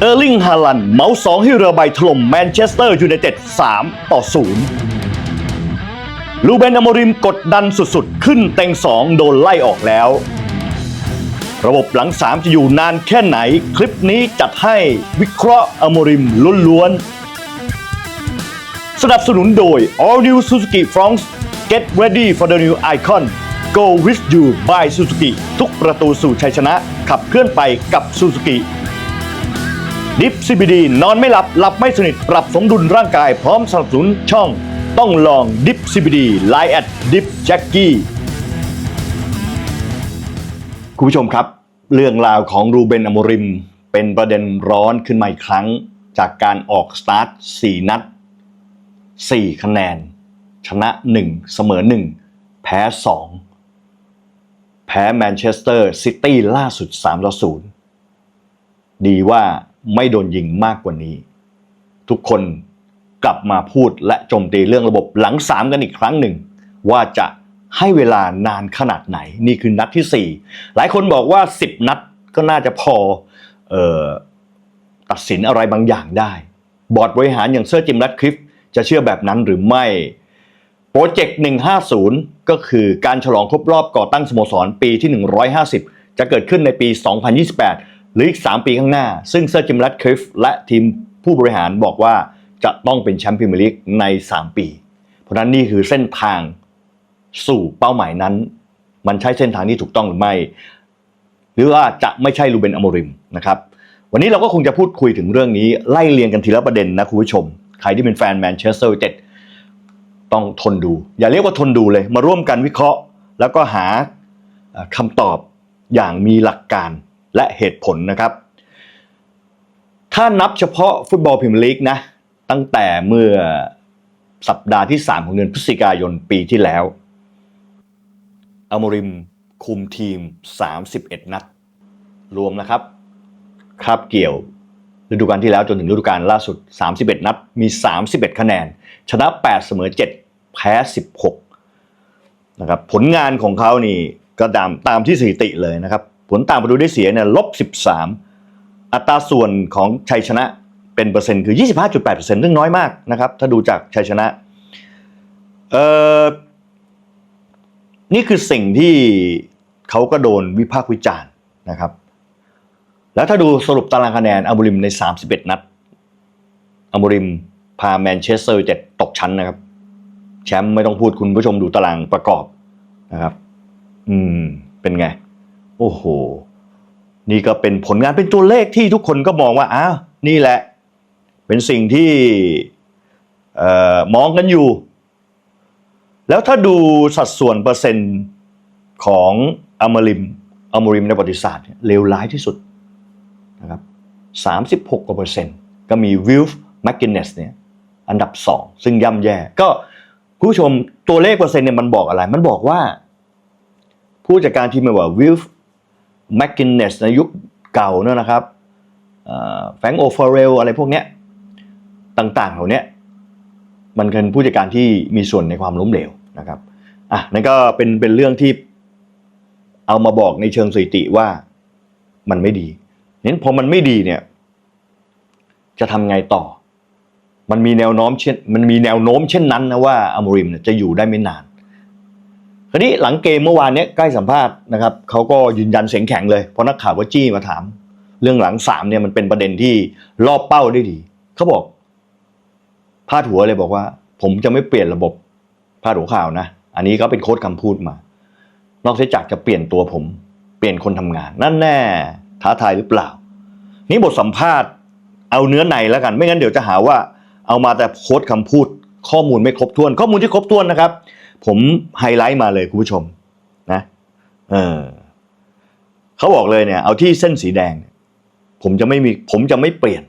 เออร์ลิงฮาลันเมาส์สองให้เรือใบถล่มแมนเชสเตอร์ยูไนเต็ด3ต่อ 0 ลูเบนอโมริมกดดันสุดๆ ขึ้นเต็ง 2 โดนไล่ออกแล้ว ระบบหลัง 3 จะอยู่นานแค่ไหน คลิปนี้จัดให้วิเคราะห์อโมริมล้วนๆ สนับสนุนโดย All New Suzuki Fronts Get ready for the new icon Go with you by Suzuki ทุกประตูสู่ชัยชนะ ขับเคลื่อนไปกับ Suzuki ดิฟ CBD นอนไม่หลับ หลับไม่สนิท ปรับสมดุลร่างกายพร้อมสนับสนุนช่อง ต้องลองดิฟ CBD Line at Dip Jackie คุณผู้ชมครับ เรื่องราวของรูเบนอโมริม เป็นประเด็นร้อนขึ้นมาอีกครั้ง จากการออกสตาร์ท 4 นัด 4 คะแนน ชนะ 1 เสมอ 1 แพ้ 2 แพ้แมนเชสเตอร์ซิตี้ล่าสุด3ต่อ0ดีว่า ไม่โดนยิงมากกว่านี้ ทุกคนกลับมาพูดและโจมตีเรื่องระบบหลัง3กันอีกครั้งหนึ่ง ว่าจะให้เวลานานขนาดไหน นี่คือนัดที่ 4 หลายคนบอกว่า 10 นัดก็น่าจะพอออตัดสินอะไรบางอย่างได้ บอร์ดบริหารอย่างเซอร์จิมรัตคลิฟจะเชื่อแบบนั้นหรือไม่โปรเจกต์ 150 ก็คือการฉลองครบรอบก่อตั้งสโมสรปีที่ 150 จะเกิดขึ้นในปี 2028 หรืออีก 3 ปีข้างหน้า ซึ่งเซอร์จิมรัตคลิฟและทีมผู้บริหารบอกว่าจะต้องเป็นแชมป์พรีเมียร์ลีกใน 3 ปี เพราะนั้นนี่คือเส้นทางสู่เป้าหมายนั้น มันใช่เส้นทางที่ถูกต้องหรือไม่ หรือว่าจะไม่ใช่ลูเบนอโมริมนะครับวันนี้เราก็คงจะพูดคุยถึงเรื่องนี้ไล่เรียงกันทีละประเด็นนะคุณผู้ชม ใครที่เป็นแฟนแมนเชสเตอร์ยูไนเต็ดต้องทนดู อย่าเรียกว่าทนดูเลย มาร่วมกันวิเคราะห์ แล้วก็หาเอ่อคำตอบอย่างมีหลักการ และเหตุผลนะครับ ถ้านับเฉพาะฟุตบอลพรีเมียร์ลีกนะ ตั้งแต่เมื่อสัปดาห์ที่ 3 ของเดือนพฤศจิกายนปีที่แล้วอโมริมคุมทีม 31 นัด รวมนะครับคาบเกี่ยวฤดูกาลที่แล้วจนถึงฤดูกาลล่าสุด 31 นัด มี 31 คะแนน ชนะ 8 เสมอ 7 แพ้ 16 นะครับ ผลงานของเขานี่ก็ตามตามที่สถิติเลยนะครับ ผลต่างประตูได้เสียเนี่ยลบ 13 อัตราส่วนของชัยชนะเป็นเปอร์เซ็นต์คือ 25.8%ซึ่งน้อยมากนะครับ ถ้าดูจากชัยชนะเอ่อนี่คือสิ่งที่เขาก็โดนวิพากษ์วิจารณ์นะครับ แล้วถ้าดูสรุปตารางคะแนนอัมบูริมใน 31 นัดอัมบูริมพาแมนเชสเตอร์ยูไนเต็ดตกชั้นนะครับ แชมป์ไม่ต้องพูดคุณผู้ชมดูตารางประกอบนะครับ อืม เป็นไง โอ้โห นี่ก็เป็นผลงานเป็นตัวเลขที่ทุกคนก็มองว่าอ้าวนี่แหละ เป็นสิ่งที่มองกันอยู่ แล้วถ้าดูสัดส่วนเปอร์เซ็นต์ของอัมริมอัมริมในประวัติศาสตร์เลวร้ายที่สุดนะครับ36กว่าเปอร์เซ็นต์ก็มีวิลฟ์แมกกินเนสเนี่ยอันดับ 2 ซึ่งย่ำแย่ ก็ผู้ชมตัวเลขเปอร์เซ็นต์เนี่ยมันบอกอะไร มันบอกว่า ผู้จัดการทีมไม่ว่าวิลฟ์ แมกกินเนสในยุคเก่าเนี่ยนะครับแฟงโอฟอเรลอะไรพวกเนี้ยต่างๆเหล่านี้มันเป็นผู้จัดการที่มีส่วนในความล้มเหลวนะครับอะนั่นก็เป็นเป็นเรื่องที่เอามาบอกในเชิงสถิติว่ามันไม่ดีนั้นพอมันไม่ดีเนี่ย จะทำไงต่อ มันมีแนวโน้มเช่น มันมีแนวโน้มเช่นนั้นนะว่าอมริมจะอยู่ได้ไม่นาน คราวนี้หลังเกมเมื่อวานเนี้ยใกล้สัมภาษณ์นะครับเขาก็ยืนยันเสียงแข็งเลยเพราะนักข่าวว่าจี้มาถาม เรื่องหลังสามเนี่ยมันเป็นประเด็นที่รอบเป้าได้ดีเขาบอกพาดหัวเลยบอกว่า ผมจะไม่เปลี่ยนระบบพาดหัวข่าวนะ อันนี้ก็เป็นโค้ดคำพูดมา นอกจากจะเปลี่ยนตัวผม เปลี่ยนคนทำงาน นั่นแน่ท้าทายหรือเปล่า นี่บทสัมภาษณ์เอาเนื้อในแล้วกัน ไม่งั้นเดี๋ยวจะหาว่า เอามาแต่โค้ดคำพูด ข้อมูลไม่ครบถ้วน ข้อมูลที่ครบถ้วนนะครับ ผมไฮไลท์มาเลยคุณผู้ชมนะเออเขาบอกเลยเนี่ย เอาที่เส้นสีแดง ผมจะไม่มีผมจะไม่เปลี่ยน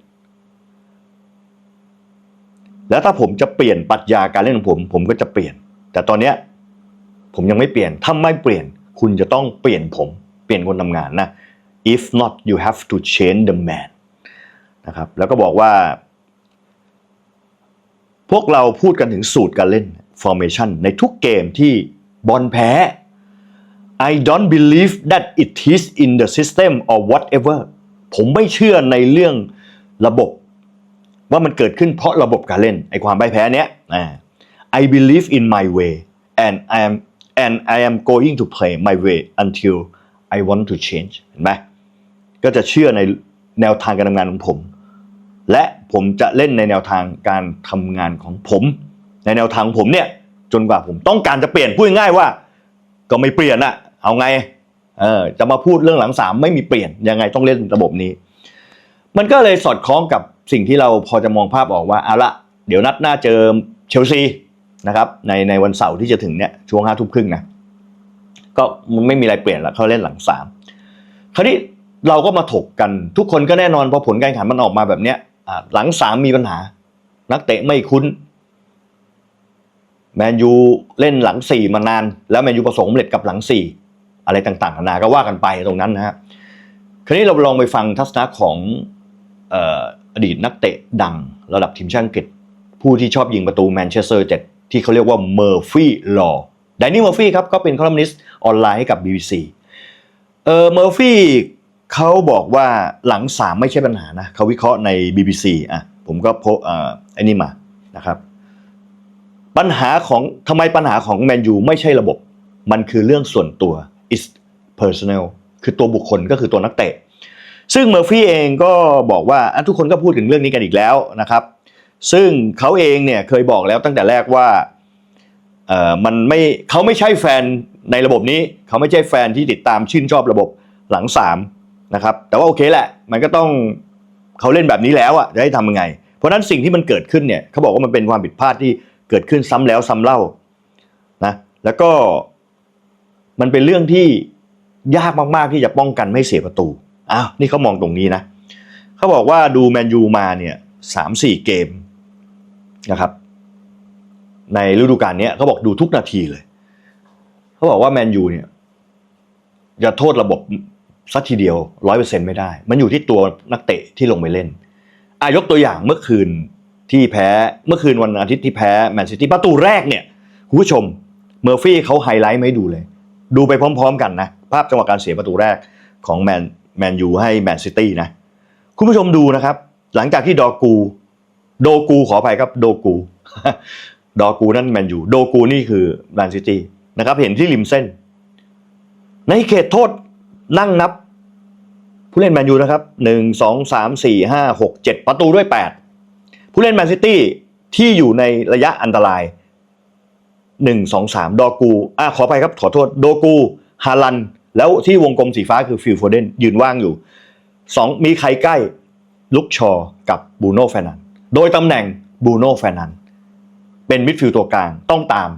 แล้วถ้าผมจะเปลี่ยนปรัชญาการเล่นของผม ผมก็จะเปลี่ยน แต่ตอนเนี้ยผมยังไม่เปลี่ยน ถ้าไม่เปลี่ยน คุณจะต้องเปลี่ยนผม เปลี่ยนคนทำงานนะ if not you have to change the man นะครับ แล้วก็บอกว่า พวกเราพูดกันถึงสูตรการเล่น formation ในทุกเกมที่บอลแพ้ I don't believe that it is in the system or whatever ผมไม่เชื่อในเรื่องระบบ ว่ามันเกิดขึ้นเพราะระบบการเล่นไอความพ่ายแพ้เนี้ย I believe in my way and I am and I am going to play my way until I want to change เห็นไหมก็จะเชื่อในแนวทางการทำงานของผม และผมจะเล่นในแนวทางการทำงานของผม ในแนวทางผมเนี่ย จนกว่าผมต้องการจะเปลี่ยนพูดง่ายว่า ก็ไม่เปลี่ยนอะเอาไงเออจะมาพูดเรื่องหลังสามไม่มีเปลี่ยนยังไงต้องเล่นระบบนี้ มันก็เลยสอดคล้องกับสิ่งที่เราพอจะมองภาพออกว่าเอาละเดี๋ยวนัดหน้าเจอเชลซีนะครับในในวันเสาร์ที่จะถึงเนี่ยช่วงห้าทุ่มครึ่งนะก็มันไม่มีอะไรเปลี่ยนละเขาเล่นหลังสามคราวนี้เราก็มาถกกันทุกคนก็แน่นอนพอผลการแข่งขันมันออกมาแบบเนี้ยหลังสามมีปัญหา นักเตะไม่คุ้น แมนยูเล่นหลังสี่มานาน แล้วแมนยูประสบความสำเร็จกับหลังสี่อะไรต่างๆนานาก็ว่ากันไปตรงนั้นนะฮะคราวนี้เราลองไปฟังทัศนะของออดีตนักเตะดังระดับทีมชาติอังกฤษ ผู้ที่ชอบยิงประตูแมนเชสเตอร์เจ็ดที่เขาเรียกว่าเมอร์ฟี่ลอแดนนี่เมอร์ฟี่ครับก็เป็นคอลัมนิสต์ออนไลน์ให้กับ BBC เออเมอร์ฟี่เขาบอกว่าหลังสามไม่ใช่ปัญหานะเขาวิเคราะห์ใน BBC อะผมก็โพสอ่อไอ้นี่มานะครับ ปัญหาของทำไมปัญหาของแมนยูไม่ใช่ระบบ มันคือเรื่องส่วนตัว is personal คือตัวบุคคลก็คือตัวนักเตะ ซึ่งเมอร์ฟี่เองก็บอกว่าทุกคนก็พูดถึงเรื่องนี้กันอีกแล้วนะครับ ซึ่งเขาเองเนี่ยเคยบอกแล้วตั้งแต่แรกว่าเออมันไม่เขาไม่ใช่แฟนในระบบนี้ เขาไม่ใช่แฟนที่ติดตามชื่นชอบระบบหลังสามนะครับแต่ว่าโอเคแหละ มันก็ต้องเขาเล่นแบบนี้แล้วอะจะให้ทำยังไง เพราะนั้นสิ่งที่มันเกิดขึ้นเนี่ยเขาบอกว่ามันเป็นความผิดพลาดที่ เกิดขึ้นซ้ำแล้วซ้ำเล่านะแล้วก็มันเป็นเรื่องที่ยากมากๆที่จะป้องกันไม่เสียประตูอ้าวนี่เขามองตรงนี้นะเขาบอกว่าดูแมนยูมาเนี่ยสามสี่เกมนะครับ ในฤดูกาลนี้เขาบอกดูทุกนาทีเลยเขาบอกว่าแมนยูเนี่ยจะโทษระบบสักทีเดียวร้อยเปอร์เซ็นไม่ได้ มันอยู่ที่ตัวนักเตะที่ลงไปเล่นอายกตัวอย่างเมื่อคืน ที่แพ้เมื่อคืนวันอาทิตย์ที่แพ้แมนซิตี้ประตูแรกเนี่ยคุณผู้ชมเมอร์ฟี่เขาไฮไลท์ไม่ดูเลย ดูไปพร้อม ๆ กันนะ ภาพจังหวะการเสียประตูแรกของแมนแมนยูให้แมนซิตี้นะคุณผู้ชมดูนะครับ หลังจากที่ดอกู โดกูขออภัยครับโดกู ดอกูนั่นแมนยูโดกูนี่คือแมนซิตี้นะครับเห็นที่ริมเส้น ในเขตโทษนั่งนับ ผู้เล่นแมนยูนะครับหนึ่งสองสามสี่ห้าหกเจ็ดประตูด้วยแปด ผู้เล่นแมนซิตี้ที่อยู่ในระยะอันตรายหนึ่งสองสามดอกูอะขออภัยครับขอโทษ โดกู ฮาลัน แล้วที่วงกลมสีฟ้าคือฟิลโฟเดนยืนว่างอยู่สองมีใครใกล้ ลุกชอกับบูโน่แฟนัน โดยตำแหน่งบูโน่แฟนัน เป็นมิดฟิลด์ตัวกลางต้องตาม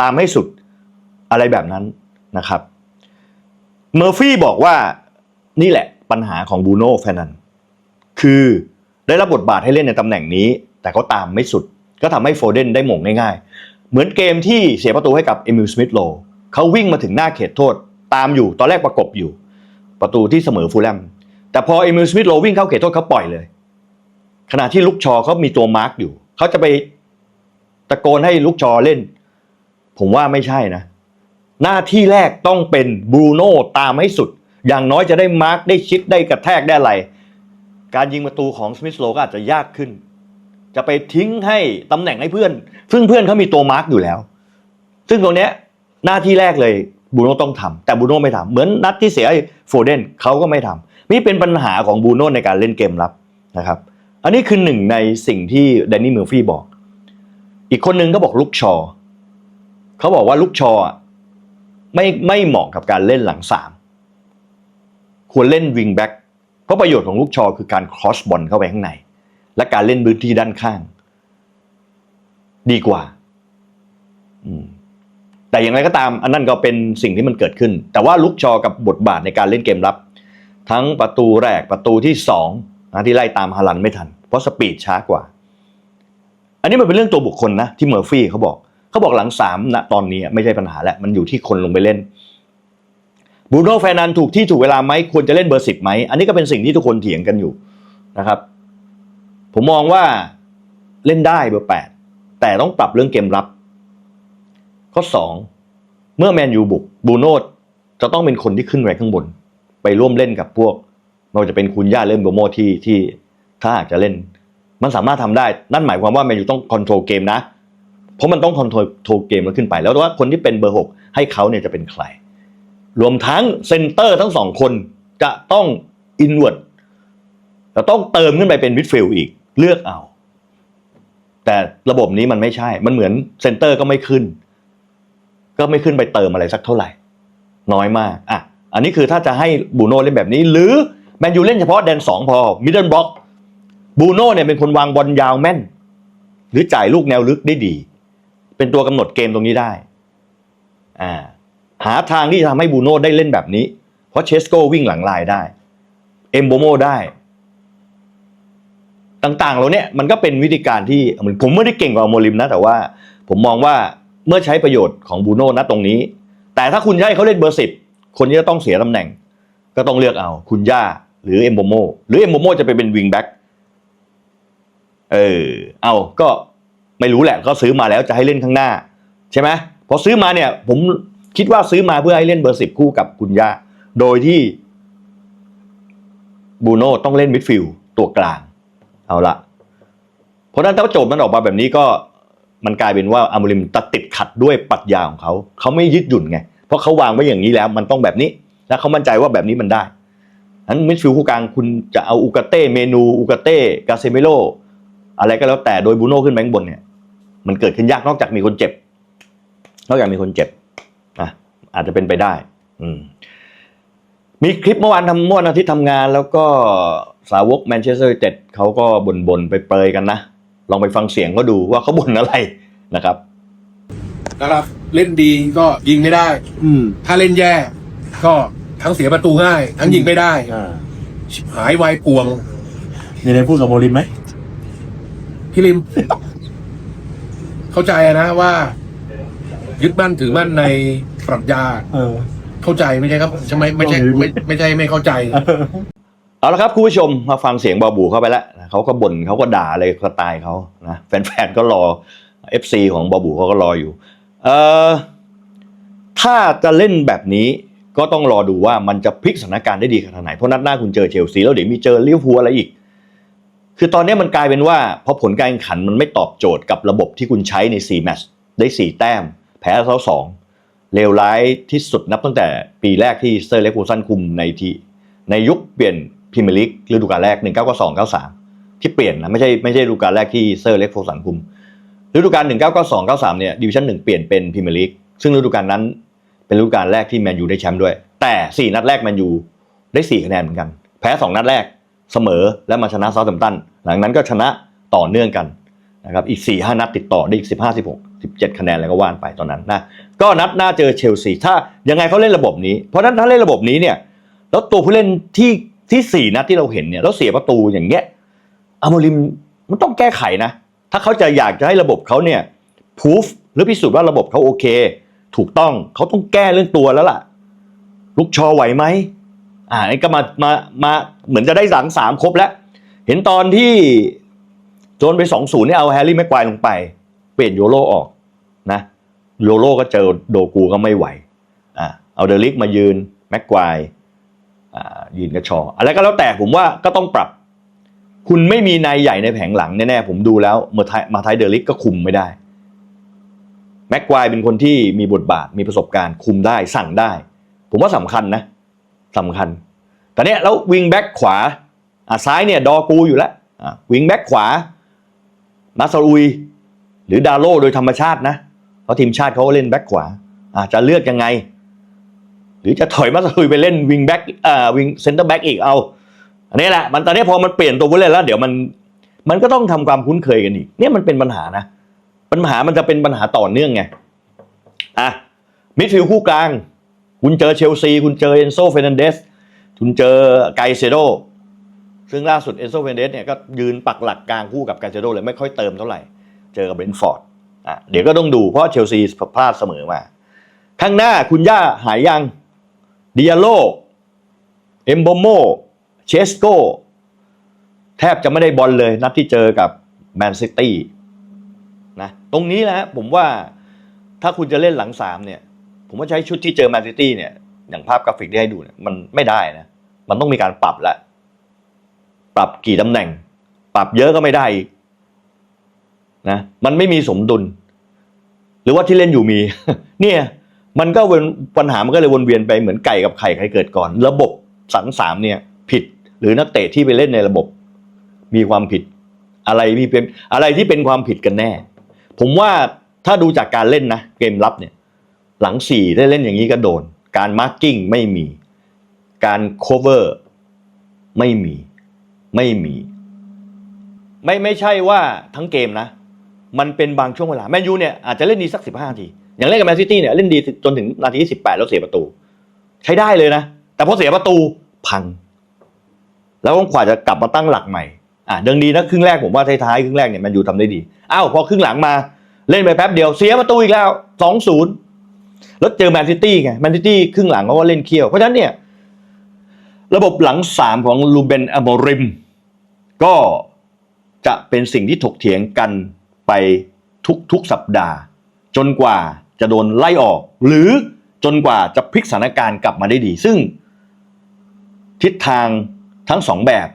ตามให้สุดอะไรแบบนั้นนะครับ เมอร์ฟี่บอกว่านี่แหละปัญหาของบูโน่แฟนันคือ ได้รับบทบาทให้เล่นในตำแหน่งนี้ แต่เขาตามไม่สุด ก็ทำให้โฟเดนได้หม่งง่ายๆ เหมือนเกมที่เสียประตูให้กับเอมิลสมิธโลเขาวิ่งมาถึงหน้าเขตโทษ ตามอยู่ตอนแรกประกบอยู่ ประตูที่เสมอฟูลแลมแต่พอเอมิลสมิธโลวิ่งเข้าเขตโทษเขาปล่อยเลย ขณะที่ลุกชอเขามีตัวมาร์กอยู่เขาจะไปตะโกนให้ลุกชอเล่น ผมว่าไม่ใช่นะ หน้าที่แรกต้องเป็นบรูโน่ตามให้สุด อย่างน้อยจะได้มาร์กได้ชิดได้กระแทกได้อะไร การยิงประตูของสมิธโลก็อาจจะยากขึ้น จะไปทิ้งให้ตำแหน่งให้เพื่อน ซึ่งเพื่อนเขามีตัวมาร์กอยู่แล้ว ซึ่งตรงเนี้ยหน้าที่แรกเลยบูโน่ต้องทำแต่บูโน่ไม่ทำเหมือนนัดที่เสียโฟเดนเขาก็ไม่ทำนี่เป็นปัญหาของบูโน่ในการเล่นเกมรับนะครับ อันนี้คือหนึ่งในสิ่งที่แดนนี่เมอร์ฟี่บอก อีกคนนึงก็บอกลุกชอเขาบอกว่าลุกชอไม่ไม่เหมาะกับการเล่นหลังสามควรเล่นวิงแบ็ก เพราะประโยชน์ของลูกชอคือการครอสบอลเข้าไปข้างใน และการเล่นพื้นที่ด้านข้าง ดีกว่าแต่อย่างไรก็ตาม อันนั้นก็เป็นสิ่งที่มันเกิดขึ้น แต่ว่าลุกชอกับบทบาทในการเล่นเกมรับ ทั้งประตูแรกประตูที่สองนะที่ไล่ตามฮาลันไม่ทัน เพราะสปีดช้ากว่า อันนี้มันเป็นเรื่องตัวบุคคลนะที่เมอร์ฟี่เขาบอก เขาบอกหลังสามณตอนนี้ไม่ใช่ปัญหาแล้วมันอยู่ที่คนลงไปเล่น บรูโน่แฟรนันถูกที่ถูกเวลาไหมควรจะเล่นเบอร์สิบไหม อันนี้ก็เป็นสิ่งที่ทุกคนเถียงกันอยู่นะครับ ผมมองว่าเล่นได้เบอร์แปดแต่ต้องปรับเรื่องเกมรับ ข้อสองเมื่อแมนยูบุกบรูโน่จะต้องเป็นคนที่ขึ้นไปข้างบน ไปร่วมเล่นกับพวกไม่ว่าจะเป็นคุณย่าเล่นโบโมที่ที่ถ้าหากจะเล่น มันสามารถทำได้ นั่นหมายความว่าแมนยูต้องคอนโทรลเกมนะ เพราะมันต้องคอนโทรลเกมแล้วขึ้นไป แล้วว่าคนที่เป็นเบอร์หกให้เขาเนี่ยจะเป็นใคร รวมทั้งเซนเตอร์ทั้งสองคนจะต้องอินเว r ร์ดจะต้องเติมขึ้นไปเป็นมิดฟิลด์อีกเลือกเอา แต่ระบบนี้มันไม่ใช่ มันเหมือนเซนเตอร์ก็ไม่ขึ้น ก็ไม่ขึ้นไปเติมอะไรสักเท่าไหร่ น้อยมากอะอันนี้คือถ้าจะให้บูโน่เล่นแบบนี้ หรือแมนยูเล่นเฉพาะแดนสองพอมิดเดิลบล็อกบูโน่เนี่ยเป็นคนวางบอลยาวแม่น หรือจ่ายลูกแนวลึกได้ดี เป็นตัวกำหนดเกมตรงนี้ได้อ่า หาทางที่จะทำให้บูโน่ได้เล่นแบบนี้ เพราะเชสโก้วิ่งหลังลายได้ เอมโบโมได้ ต่างๆเราเนี่ยมันก็เป็นวิธีการที่เหมือนผมไม่ได้เก่งกว่าโมริมนะ แต่ว่า ผมมองว่าเมื่อใช้ประโยชน์ของบูโน่ณตรงนี้ แต่ถ้าคุณให้เขาเล่นเบอร์สิบคนที่จะต้องเสียตำแหน่ง ก็ต้องเลือกเอาคุณย่าหรือเอมโบโมหรือเอมโบโมจะไปเป็นวิงแบ็กเออเอาก็ไม่รู้แหละก็ซื้อมาแล้วจะให้เล่นข้างหน้า ใช่ไหมพอซื้อมาเนี่ย ผม คิดว่าซื้อมาเพื่อให้เล่นเบอร์สิบคู่กับคุณย่า โดยที่บูโน่ต้องเล่นมิดฟิลด์ตัวกลาง เอาละเพราะนั้นถ้าโจทย์มันออกมาแบบนี้ก็มันกลายเป็นว่าอามูริมตัดติดขัดด้วยปรัชญาของเขา เขาไม่ยึดหยุ่นไง เพราะเขาวางไว้อย่างนี้แล้ว มันต้องแบบนี้ และเขามั่นใจว่าแบบนี้มันได้นั้นมิดฟิลด์คู่กลางคุณจะเอาอุกาเต้เมนูอุกาเต้กาเซเมโลอะไรก็แล้วแต่โดยบูโน่ขึ้นไปข้างบนเนี่ย มันเกิดขึ้นยากนอกจากมีคนเจ็บ นอกจากมีคนเจ็บ อาจจะเป็นไปได้ อืม มีคลิปเมื่อวานทำเมื่อวันอาทิตย์ทำงาน แล้วก็สาวกแมนเชสเตอร์ยูไนเต็ดเขาก็บ่นๆไปเปรยๆกันนะ ลองไปฟังเสียงก็ดูว่าเขาบ่นอะไรนะครับนะครับ เล่นดีก็ยิงไม่ได้ อืม ถ้าเล่นแย่ ก็ทั้งเสียประตูง่าย ทั้งยิงไม่ได้อ่าชิบหายวายป่วงมีอะไรพูดกับโมลิมไหมพี่ลิม เข้าใจนะว่า ยึดมั่นถือมั่นใน ปรัชญาเออ เข้าใจไม่ใช่ครับใช่ไหมไม่ใช่ไม่ไม่ใช่ไม่เข้าใจ เอาละครับคุณผู้ชมมาฟังเสียงบาบูเข้าไปแล้วนะเขาก็บ่นเขาก็ด่าเลยสไตล์เขานะแฟนๆก็รอ FC ของบาบูเขาก็รออยู่ เอ่อถ้าจะเล่นแบบนี้ก็ต้องรอดูว่ามันจะพลิกสถานการณ์ได้ดีขนาดไหน เพราะนัดหน้าคุณเจอเชลซีแล้วเดี๋ยวมีเจอลิเวอร์พูลอะไรอีก คือตอนนี้มันกลายเป็นว่าพอผลการแข่งขันมันไม่ตอบโจทย์กับระบบที่คุณใช้ใน 4 แมตช์ได้ 4 แต้ม แพ้เท่าสอง เลวร้ายที่สุดนับตั้งแต่ปีแรกที่เซอร์เล็กฟูซันคุมในทีในยุคเปลี่ยนพรีเมียร์ลีกฤดูกาลแรก 1992 93 ที่เปลี่ยนนะไม่ใช่ไม่ใช่ฤดูกาลแรกที่เซอร์เล็กฟูซันคุมฤดูกาล1992 93เนี่ยดิวิชั่นหนึ่งเปลี่ยนเป็นพรีเมียร์ลีกซึ่งฤดูกาลนั้นเป็นฤดูกาลแรกที่แมนยูได้แชมป์ด้วย แต่ 4 นัดแรกแมนยูได้ 4 คะแนนเหมือนกัน แพ้ 2 นัดแรกเสมอและมาชนะเซาท์แฮมป์ตันหลังนั้นก็ชนะต่อเนื่องกันนะครับอีก4 5นัดติดต่อได้อีก15 16 17 คะแนนอะไรก็ว่านไปตอนนั้นนะก็นัดหน้าเจอเชลซีถ้ายังไงเขาเล่นระบบนี้ เพราะนั้นถ้าเล่นระบบนี้เนี่ยแล้วตัวผู้เล่นที่ที่4นัดที่เราเห็นเนี่ยแล้วเสียประตูอย่างเงี้ยอาโมริมมันต้องแก้ไขนะ ถ้าเขาจะอยากจะให้ระบบเขาเนี่ยพูฟหรือพิสูจน์ว่าระบบเขาโอเค ถูกต้องเขาต้องแก้เรื่องตัวแล้วล่ะ ลูกชอไหวไหมอ่านี่ก็มามามาเหมือนจะได้สังสามครบแล้ว เห็นตอนที่โดนไปสองศูนย์เนี่ยเอาแฮร์รี่แม็กควายลงไป เปลี่ยนโยโรออก นะโยโรก็เจอโดกูก็ไม่ไหวอ่าเอาเดลิกมายืนแม็กควายอ่ายืนกระชออะไรก็แล้วแต่ผมว่าก็ต้องปรับ คุณไม่มีนายใหญ่ในแผงหลังแน่ๆผมดูแล้วเมื่อไทยมาไทยเดลิกก็คุมไม่ได้แม็กควายเป็นคนที่มีบทบาทมีประสบการณ์คุมได้สั่งได้ ผมว่าสำคัญนะสำคัญ แต่เนี้ยแล้ววิงแบ็กขวาอะซ้ายเนี่ยดอกูอยู่แล้ววิงแบ็กขวามาซาอุย หรือดาโลโดยธรรมชาตินะ เพราะทีมชาติเขาก็เล่นแบ็กขวาอะจะเลือกยังไง หรือจะถอยมาซาอุยไปเล่นวิงแบ็กอ่าวิงเซนเตอร์แบ็กอีกเอาอันนี้แหละมันตอนนี้พอมันเปลี่ยนตัวผู้เล่นแล้ว เดี๋ยวมันมันก็ต้องทำความคุ้นเคยกันอีกเนี่ยมันเป็นปัญหานะปัญหามันจะเป็นปัญหาต่อเนื่องไงอะมิดฟิลด์คู่กลาง คุณเจอเชลซี คุณเจอเอนโซเฟรนันเดสคุณเจอไกเซโดซึ่งล่าสุดเอนโซเฟรนันเดสเนี่ยก็ยืนปักหลักกลางคู่กับไกเซโดเลยไม่ค่อยเติมเท่าไหร่ เจอกับเบรนท์ฟอร์ด อะเดี๋ยวก็ต้องดูเพราะเชลซีพลาดเสมอมา ข้างหน้าคุณย่าหายยังเดิอาโลเอมโบโมเชสโกแทบจะไม่ได้บอลเลยนัดที่เจอกับแมนซิตี้นะตรงนี้แหละผมว่าถ้าคุณจะเล่นหลังสามเนี่ย ผมว่าใช้ชุดที่เจอแมนซิตี้เนี่ย อย่างภาพกราฟิกที่ให้ดูเนี่ยมันไม่ได้นะ มันต้องมีการปรับละ ปรับกี่ตำแหน่ง ปรับเยอะก็ไม่ได้อีก นะมันไม่มีสมดุล หรือว่าที่เล่นอยู่มี เนี่ยมันก็วนปัญหามันก็เลยวนเวียนไปเหมือนไก่กับไข่ใครเกิดก่อน ระบบสังสามเนี่ยผิดหรือนักเตะที่ไปเล่นในระบบ มีความผิด อะไรมีเป็นอะไรที่เป็นความผิดกันแน่ ผมว่าถ้าดูจากการเล่นนะเกมรับเนี่ย หลังสี่ได้เล่นอย่างนี้ก็โดน การมาร์กิ้งไม่มี การโคเวอร์ไม่มี ไม่มี ไม่ไม่ใช่ว่าทั้งเกมนะ มันเป็นบางช่วงเวลาแมนยูเนี่ยอาจจะเล่นดีสักสิบห้านาที อย่างเล่นกับแมนซิตี้เนี่ยเล่นดีจนถึงนาทีที่สิบแปดแล้วเสียประตู ใช้ได้เลยนะ แต่พอเสียประตูพัง แล้วก็กว่าจะกลับมาตั้งหลักใหม่อะเดิงดีนะครึ่งแรกผมว่าท้ายๆครึ่งแรกเนี่ยแมนยูทำได้ดีอ้าวพอครึ่งหลังมาเล่นไปแป๊บเดียวเสียประตูอีกแล้วสองศูนย์แล้วเจอแมนซิตี้ไงแมนซิตี้ครึ่งหลังเขาก็เล่นเคี่ยวเพราะฉะนั้นเนี่ยระบบหลังสามของลูเบนอโมริม ก็จะเป็นสิ่งที่ถกเถียงกัน ไปทุกทุกสัปดาห์ จนกว่าจะโดนไล่ออก หรือจนกว่าจะพลิกสถานการณ์กลับมาได้ดี ซึ่ง ทิศทางทั้งสองแบบ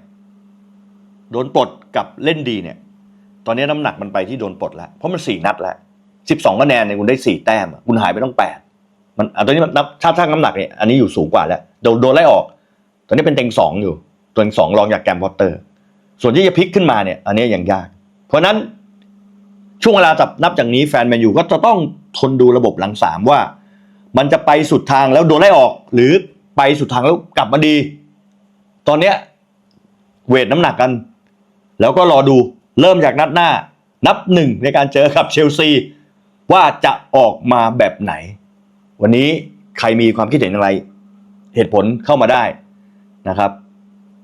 โดนปลดกับเล่นดีเนี่ย ตอนนี้น้ำหนักมันไปที่โดนปลดแล้ว เพราะมันสี่นัดแล้วสิบสองคะแนนเนี่ยคุณได้สี่แต้มคุณหายไปต้องแปดมันอตอนนี้มันนับถ้าทั้งน้ำหนักเนี่ยอันนี้อยู่สูงกว่าแล้วโดนโดนไล่ออก ตอนนี้เป็นเต็งสองอยู่ตัวเต็งสองรองจากแกรมพอตเตอร์ ส่วนที่จะพลิกขึ้นมาเนี่ย อันนี้ยังยาก เพราะนั้น ช่วงเวลาจับนับจากนี้แฟนแมนยูก็จะต้องทนดูระบบหลังสามว่า มันจะไปสุดทางแล้วโดนไล่ออก หรือไปสุดทางแล้วกลับมาดี ตอนเนี้ยเวทน้ำหนักกัน แล้วก็รอดูเริ่มจากนัดหน้า นับหนึ่งในการเจอกับเชลซีว่าจะออกมาแบบไหน วันนี้ใครมีความคิดเห็นอะไร เหตุผลเข้ามาได้นะครับ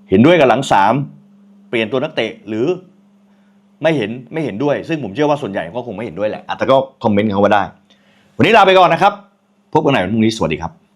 เห็นด้วยกับหลังสามเปลี่ยนตัวนักเตะหรือ ไม่เห็นไม่เห็นด้วย ซึ่งผมเชื่อว่าส่วนใหญ่ก็คงไม่เห็นด้วยแหละแต่ก็คอมเมนต์เข้ามาได้ วันนี้ลาไปก่อนนะครับ พบกันใหม่วันพรุ่งนี้สวัสดีครับ